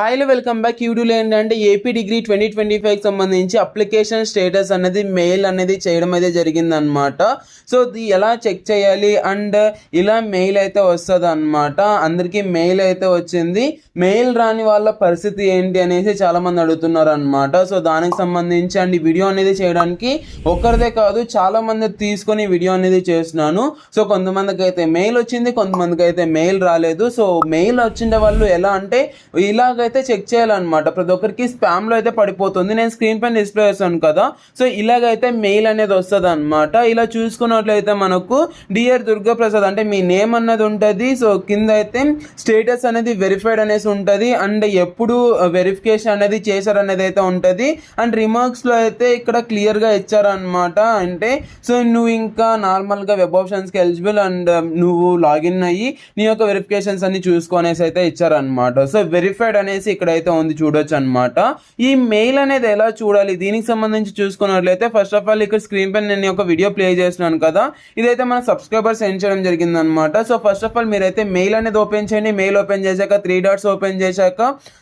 హాయ్లో welcome back యూట్యూబ్లో ఏంటంటే AP degree twenty twenty ఫైవ్కి సంబంధించి అప్లికేషన్ స్టేటస్ అనేది మెయిల్ అనేది చేయడం అయితే జరిగిందనమాట సో ఇది ఎలా చెక్ చేయాలి? అండ్ ఇలా మెయిల్ అయితే వస్తుంది అనమాట అందరికీ మెయిల్ అయితే వచ్చింది. మెయిల్ రాని వాళ్ళ పరిస్థితి ఏంటి అనేసి చాలామంది అడుగుతున్నారు అనమాట సో దానికి సంబంధించి అండ్ ఈ వీడియో అనేది చేయడానికి ఒక్కరిదే కాదు చాలామంది తీసుకొని వీడియో అనేది చేస్తున్నాను. సో కొంతమందికి అయితే మెయిల్ వచ్చింది కొంతమందికి అయితే మెయిల్ రాలేదు. సో మెయిల్ వచ్చిండే వాళ్ళు ఎలా అంటే ఇలాగైతే చెక్ చేయాలన్నమాట. ప్రతి ఒక్కరికి స్పామ్లో అయితే పడిపోతుంది. నేను స్క్రీన్ పైన డిస్ప్లే చేస్తాను కదా. సో ఇలాగైతే మెయిల్ అనేది వస్తుంది అనమాట ఇలా చూసుకున్నట్లయితే మనకు డియర్ దుర్గా ప్రసాద్ అంటే మీ నేమ్ అన్నది ఉంటుంది. సో కింద అయితే స్టేటస్ అనేది వెరిఫైడ్ అనేసి ఉంటుంది. అండ్ ఎప్పుడు వెరిఫికేషన్ అనేది చేశారు అనేది అయితే ఉంటుంది. అండ్ రిమార్క్స్లో అయితే ఇక్కడ క్లియర్గా ఇచ్చారనమాట అంటే సో నువ్వు ఇంకా నార్మల్గా వెబ్ ఆప్షన్స్కి ఎలిజిబుల్ అండ్ నువ్వు లాగిన్ అయ్యి నీ యొక్క వెరిఫికేషన్స్ అన్ని చూసుకొనేసి అయితే ఇచ్చారనమాట సో వెరిఫైడ్ అనేసి ఇక్కడైతే ఉంది చూడొచ్చు అనమాట ఈ మెయిల్ అనేది ఎలా చూడాలి? దీనికి సంబంధించి చూసుకున్నట్లయితే ఫస్ట్ ఆఫ్ ఆల్ ఇక్కడ స్క్రీన్ పైన నేను ఒక వీడియో ప్లే చేస్తున్నాను కదా. ఇదైతే మన సబ్స్క్రైబర్ సెండ్ చేయడం జరిగింది అనమాట సో ఫస్ట్ ఆఫ్ ఆల్ మీరైతే మెయిల్ అనేది ఓపెన్ చేయండి. మెయిల్ ఓపెన్ చేశాక త్రీ డాట్స్ ఓపెన్ చేశాక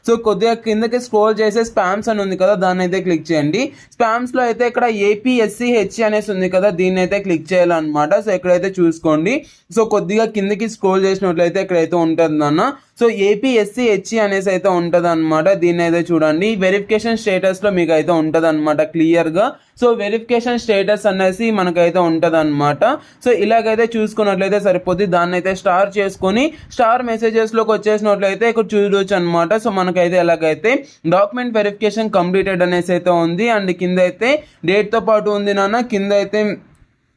సో కొద్దిగా కిందకి స్క్రోల్ చేసే స్పామ్స్ అని ఉంది కదా దాన్ని అయితే క్లిక్ చేయండి. స్పామ్స్లో అయితే ఇక్కడ ఏపీఎస్సి హెచ్ అనేసి ఉంది కదా దీన్ని అయితే క్లిక్ చేయాలన్నమాట. సో ఎక్కడైతే చూసుకోండి. సో కొద్దిగా కిందకి స్క్రోల్ చేసినట్లయితే ఇక్కడైతే ఉంటుంది అన్న సో ఏపీఎస్సి హెచ్ అనేసి అయితే ఉంటుంది అనమాట దీన్ని అయితే చూడండి వెరిఫికేషన్ స్టేటస్లో మీకు అయితే ఉంటుంది అనమాట క్లియర్గా సో వెరిఫికేషన్ స్టేటస్ అనేసి మనకైతే ఉంటుంది అనమాట సో ఇలాగైతే చూసుకున్నట్లయితే సరిపోద్ది. దాన్ని అయితే స్టార్ చేసుకొని స్టార్ మెసేజెస్లోకి వచ్చేసినట్లయితే ఇక్కడ చూడవచ్చు అనమాట సో మనకైతే ఎలాగైతే డాక్యుమెంట్ వెరిఫికేషన్ కంప్లీటెడ్ అనేసి అయితే ఉంది. అండ్ కింద అయితే డేట్తో పాటు ఉంది నాన్న. కింద అయితే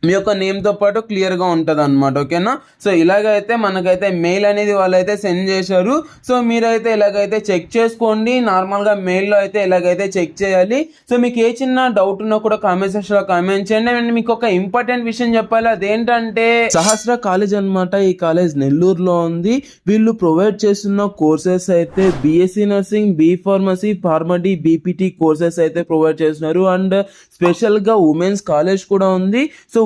మీ యొక్క నేమ్తో పాటు క్లియర్గా ఉంటుంది అనమాట ఓకేనా? సో ఇలాగైతే మనకైతే మెయిల్ అనేది వాళ్ళైతే సెండ్ చేశారు. సో మీరైతే ఇలాగైతే చెక్ చేసుకోండి. నార్మల్గా మెయిల్లో అయితే ఇలాగైతే చెక్ చేయాలి. సో మీకు ఏ చిన్న డౌట్ ఉన్నా కూడా కామెంట్ సెక్షన్లో కామెంట్ చేయండి. అండ్ మీకు ఒక ఇంపార్టెంట్ విషయం చెప్పాలి. అదేంటంటే సహస్ర కాలేజ్ అన్నమాట. ఈ కాలేజ్ నెల్లూరులో ఉంది. వీళ్ళు ప్రొవైడ్ చేస్తున్న కోర్సెస్ అయితే B Sc nursing B pharmacy Pharm D BPT courses అయితే ప్రొవైడ్ చేస్తున్నారు. అండ్ స్పెషల్గా ఉమెన్స్ కాలేజ్ కూడా ఉంది. సో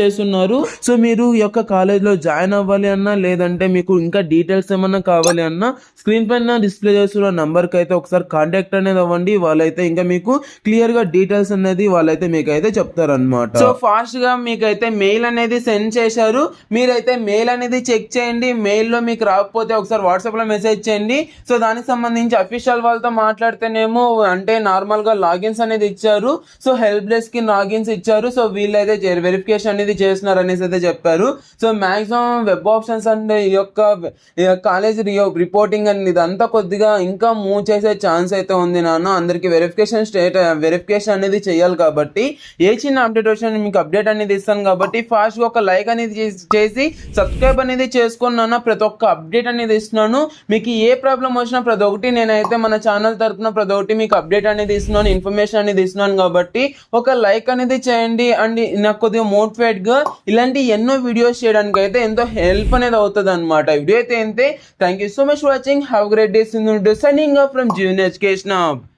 చేస్తున్నారు. సో మీరు ఈ యొక్క కాలేజ్లో జాయిన్ అవ్వాలి అన్నా లేదంటే మీకు ఇంకా డీటెయిల్స్ ఏమన్నా కావాలి అన్నా స్క్రీన్ పైన డిస్ప్లే చేస్తున్న నెంబర్కి అయితే ఒకసారి కాంటాక్ట్ అనేది అవ్వండి. వాళ్ళైతే ఇంకా మీకు క్లియర్గా డీటెయిల్స్ అనేది వాళ్ళైతే మీకు అయితే చెప్తారు అనమాట సో ఫాస్ట్గా మీకైతే మెయిల్ అనేది సెండ్ చేశారు. మీరైతే మెయిల్ అనేది చెక్ చేయండి. మెయిల్లో మీకు రాకపోతే ఒకసారి వాట్సాప్లో మెసేజ్ చేయండి. సో దానికి సంబంధించి అఫీషియల్ వాళ్ళతో మాట్లాడితేనేమో అంటే నార్మల్గా లాగిన్స్ అనేది ఇచ్చారు. సో హెల్ప్ డెస్క్కి లాగిన్స్ ఇచ్చారు. సో వీళ్ళైతే వెరిఫికేషన్ అనేది చేస్తున్నారు అనేసి అయితే చెప్పారు. So maximum web options and ఈ యొక్క కాలేజ్ రిపోర్టింగ్ అండ్ ఇదంతా కొద్దిగా ఇంకా మూవ్ చేసే ఛాన్స్ అయితే ఉంది నాన్న. అందరికి వెరిఫికేషన్ స్టేట్ వెరిఫికేషన్ అనేది చేయాలి కాబట్టి ఏ చిన్న అప్డేట్ వచ్చినా మీకు అప్డేట్ అనేది ఇస్తాను కాబట్టి ఫాస్ట్గా ఒక లైక్ అనేది చేసి- చేసి సబ్స్క్రైబ్ అనేది చేసుకున్నాను ప్రతి ఒక్క అప్డేట్ అనేది ఇస్తున్నాను. మీకు ఏ ప్రాబ్లం వచ్చినా ప్రతి ఒక్కటి నేనైతే మన ఛానల్ తరపున ప్రతి ఒక్కటి మీకు అప్డేట్ అనేది ఇస్తున్నాను ఇన్ఫర్మేషన్ అనేది ఇస్తున్నాను కాబట్టి ఒక లైక్ అనేది చేయండి. అండ్ నాకు కొద్దిగా మోటివేట్ గా ఇలాంటి ఎన్నో వీడియోస్ చేయడానికి అయితే ఎంతో హెల్ప్ అనేది అవుతుంది అనమాట వీడియో అయితే అంతే thank you so much watching have great days signing from Jeevan education